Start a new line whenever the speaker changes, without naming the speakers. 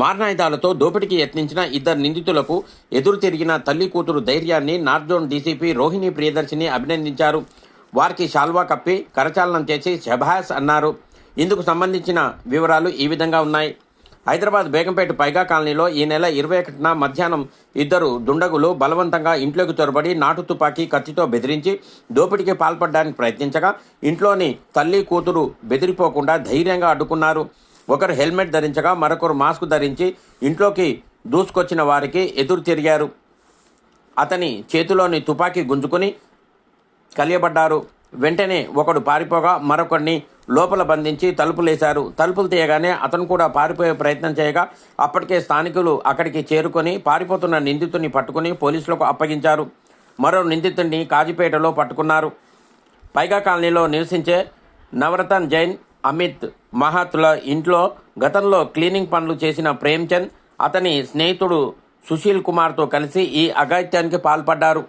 మారణాయుధాలతో దోపిడీకి యత్నించిన ఇద్దరు నిందితులకు ఎదురు తిరిగిన తల్లి కూతురు ధైర్యాన్ని నార్జోన్ డీసీపీ రోహిణి ప్రియదర్శిని అభినందించారు. వారికి షాల్వా కప్పి కరచాలనం చేసి శభాస్ అన్నారు. ఇందుకు సంబంధించిన వివరాలు ఈ విధంగా ఉన్నాయి. హైదరాబాద్ బేగంపేట పైగా కాలనీలో ఈ నెల ఇరవై ఒకటిన మధ్యాహ్నం ఇద్దరు దుండగులు బలవంతంగా ఇంట్లోకి చొరబడి నాటు తుపాకీ కత్తితో బెదిరించి దోపిడీకి పాల్పడడానికి ప్రయత్నించగా ఇంట్లోని తల్లి కూతురు బెదిరిపోకుండా ధైర్యంగా అడ్డుకున్నారు. ఒకరు హెల్మెట్ ధరించగా మరొకరు మాస్క్ ధరించి ఇంట్లోకి దూసుకొచ్చిన వారికి ఎదురు తిరిగారు. అతని చేతిలోని తుపాకీ గుంజుకుని కలియబడ్డారు. వెంటనే ఒకడు పారిపోగా మరొకడిని లోపల బంధించి తలుపులేశారు తలుపులు తీయగానే అతను కూడా పారిపోయే ప్రయత్నం చేయగా అప్పటికే స్థానికులు అక్కడికి చేరుకొని పారిపోతున్న నిందితుని పట్టుకుని పోలీసులకు అప్పగించారు. మరో నిందితుడిని కాజీపేటలో పట్టుకున్నారు. పైగా కాలనీలో నివసించే నవరతన్ జైన్ అమిత్ మహాత్ల ఇంట్లో గతంలో క్లీనింగ్ పనులు చేసిన ప్రేమ్చంద్ అతని స్నేహితుడు సుశీల్ కుమార్తో కలిసి ఈ అఘాయిత్యానికి పాల్పడ్డారు.